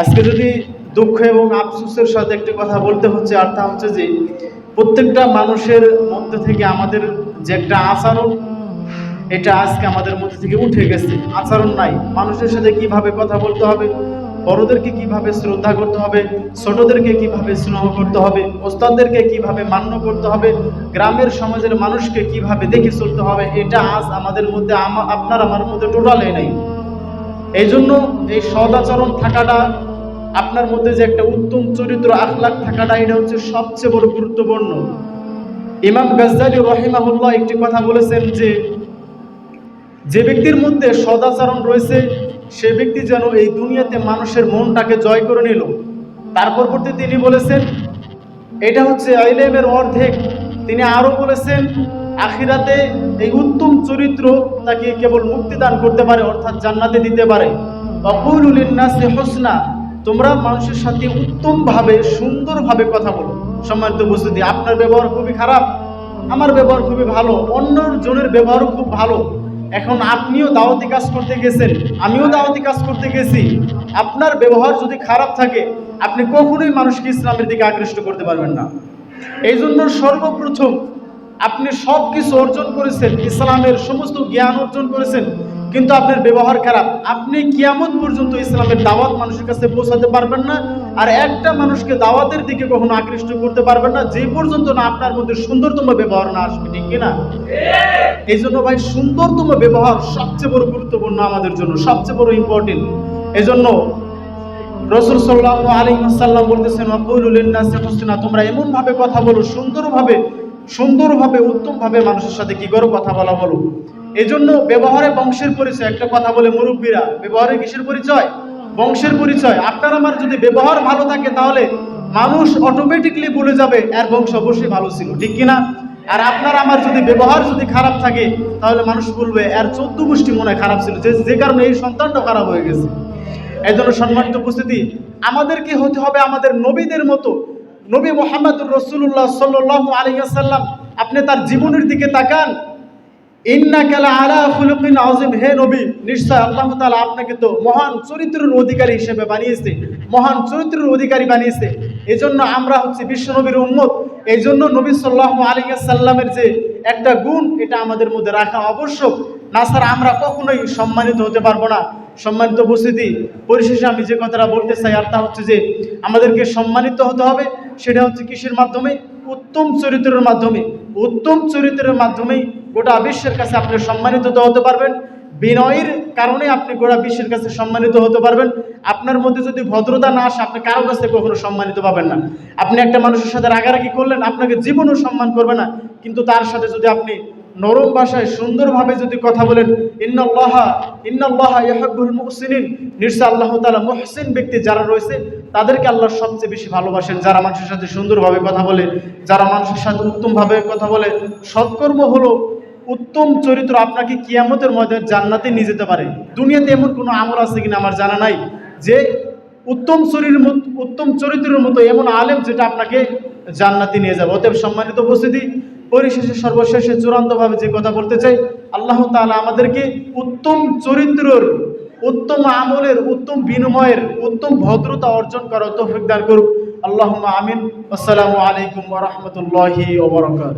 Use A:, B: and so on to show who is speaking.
A: আজকে যদি দুঃখ এবং আফসোসের সাথে একটি কথা বলতে হচ্ছে, আর তা হচ্ছে যে প্রত্যেকটা মানুষের মধ্যে থেকে আমাদের যে একটা আচরণ, এটা আজকে আমাদের মধ্যে থেকে উঠে গেছে। আচরণ নাই। মানুষের সাথে কীভাবে কথা বলতে হবে, বড়দেরকে কীভাবে শ্রদ্ধা করতে হবে, ছোটদেরকে কীভাবে স্নেহ করতে হবে, ওস্তাদদেরকে কীভাবে মান্য করতে হবে, গ্রামের সমাজের মানুষকে কীভাবে দেখে চলতে হবে, এটা আজ আমাদের মধ্যে আপনার, আমার মধ্যে টোটালে নেই। এই জন্য এই সদাচরণ থাকাটা, আপনার মধ্যে যে একটা উত্তম চরিত্র আখলাখ থাকাটা, এটা হচ্ছে সবচেয়ে বড় গুরুত্বপূর্ণ। ইমাম গাজ্জালি রহিমাহুল্লাহ একটি কথা বলেছেন যে যে ব্যক্তির মধ্যে সদাচরণ রয়েছে, সে ব্যক্তি যেন এই দুনিয়াতে মানুষের মনটাকে জয় করে নিল। তার পরবর্তী তিনি বলেছেন, এটা হচ্ছে আইলেমের অর্ধেক। তিনি আরও বলেছেন আখিরাতে এই উত্তম চরিত্র তাকে কেবল মুক্তি দান করতে পারে, অর্থাৎ জান্নাতে দিতে পারে। অকুলুল ইন্নাসি হোসনা, তোমরা মানুষের সাথে উত্তমভাবে, সুন্দরভাবে কথা বলো। সম্মানিত উপস্থিতি, আপনার ব্যবহার খুবই খারাপ, আমার ব্যবহার খুবই ভালো অন্য জনের ব্যবহারও খুব ভালো। এখন আপনিও দাওয়াতি কাজ করতে গেছেন, আমিও দাওয়াতি কাজ করতে গেছি। আপনার ব্যবহার যদি খারাপ থাকে, আপনি কখনোই মানুষকে ইসলামের দিকে আকৃষ্ট করতে পারবেন না। এই জন্য সর্বপ্রথম আপনি সব কিছু অর্জন করেছেন, ইসলামের সমস্ত জ্ঞান অর্জন করেছেন, কিন্তু আপনার ব্যবহার খারাপ। আপনি কিয়ামত পর্যন্ত ইসলামের দাওয়াত মানুষের কাছে পৌঁছাতে পারবেন না, আর একটা মানুষকে দাওয়াতের দিকে কখনো আকৃষ্ট করতে পারবেন না, যে পর্যন্ত না আপনার মধ্যে সুন্দরতম ব্যবহার না আসবে, ঠিক কিনা? এই জন্য ভাই, সুন্দরতম ব্যবহার সবচেয়ে বড় গুরুত্বপূর্ণ আমাদের জন্য, সবচেয়ে বড় ইম্পর্টেন্ট এই জন্য রসুল সাল্লাহ আলী সাল্লাম বলতেছেন তোমরা এমনভাবে কথা বলো, সুন্দরভাবে সুন্দরভাবে, উত্তমভাবে মানুষের সাথে কি করো কথা বলা বলো এই জন্য ব্যবহারে বংশের পরিচয়, একটা কথা বলে মুরব্বীরা, ব্যবহারে কিসের পরিচয়? বংশের পরিচয়। আপনার আমার যদি ব্যবহার ভালো থাকে তাহলে মানুষ অটোমেটিকলি বলে যাবে, এর বংশ অবশ্যই ভালো ছিল। ঠিক কিনা আর আপনার আমার যদি ব্যবহার যদি খারাপ থাকে, তাহলে মানুষ বলবে, এর চোদ্দ গোষ্ঠী মনে খারাপ ছিল। যে যে কারণে এই সন্তানটা খারাপ হয়ে গেছে। এই জন্য সম্মানিত উপস্থিতি, আমাদেরকে হতে হবে আমাদের নবীদের মতো নবী মোহাম্মদুর রসুল্লাহ সাল্লাহ আলিয়াল্লাম আপনি তার জীবনের দিকে তাকান। ইন্না কালা আলা খুলুকিন আযীম। হে নবী, নিশ্চয় আল্লাহ তাআলা আপনাকে তো মহান চরিত্রের অধিকারী হিসেবে বানিয়েছে, মহান চরিত্রের অধিকারী বানিয়েছে। এজন্য আমরা হচ্ছে বিশ্ব নবীর উম্মত। এই জন্য নবী সাল্লাল্লাহু আলাইহি সাল্লামের যে একটা গুণ, এটা আমাদের মধ্যে রাখা আবশ্যক। না স্যার আমরা কখনোই সম্মানিত হতে পারব না। সম্মানিত উপস্থিতি। পরিশেষে আমি যে কথাটা বলতে চাই আর তা হচ্ছে যে আমাদেরকে সম্মানিত হতে হবে সেটা হচ্ছে কিসের মাধ্যমে? উত্তম চরিত্রের মাধ্যমে। উত্তম চরিত্রের মাধ্যমেই গোটা বিশ্বের কাছে আপনি সম্মানিত হতে পারবেন। বিনয়ের কারণে আপনি গোটা বিশ্বের কাছে সম্মানিত হতে পারবেন। আপনার মধ্যে যদি ভদ্রতা না আসে, আপনি কারও কাছে কখনো সম্মানিত পাবেন না। আপনি একটা মানুষের সাথে রাগারাগি করলেন, আপনাকে জীবনও সম্মান করবে না। কিন্তু তার সাথে যদি আপনি নরম ভাষায় সুন্দরভাবে যদি কথা বলেন, ইন্নাল্লাহা ইন্নাল্লাহা ইয়াহিব্বুল মুহসিনিন। নিশ্চয় আল্লাহ তাআলা মুহসিন ব্যক্তি যারা রয়েছে, তাদেরকে আল্লাহ সবচেয়ে বেশি ভালোবাসেন। যারা মানুষের সাথে সুন্দরভাবে কথা বলে, যারা মানুষের সাথে উত্তমভাবে কথা বলে, সৎকর্ম হলো উত্তম চরিত্র আপনাকে কিয়ামতের মধ্যে জান্নাতে নিয়ে যেতে পারে। দুনিয়াতে এমন কোনো আমল আছে কিনা আমার জানা নাই। যে উত্তম শরীর উত্তম চরিত্রের মতো এমন আলেম যেটা আপনাকে জান্নাতে নিয়ে যাবে। অতএব সম্মানিত উপস্থিতি পরিশেষে সর্বশেষে চূড়ান্তভাবে যে কথা বলতে চাই, আল্লাহ তালা আমাদেরকে উত্তম চরিত্রর, উত্তম আমলের, উত্তম বিনিময়ের, উত্তম ভদ্রতা অর্জন করার তৌফিক দান করুক। আল্লাহ আমিন। আসসালামু আলাইকুম রহমতুল্লাহ ওবরকাত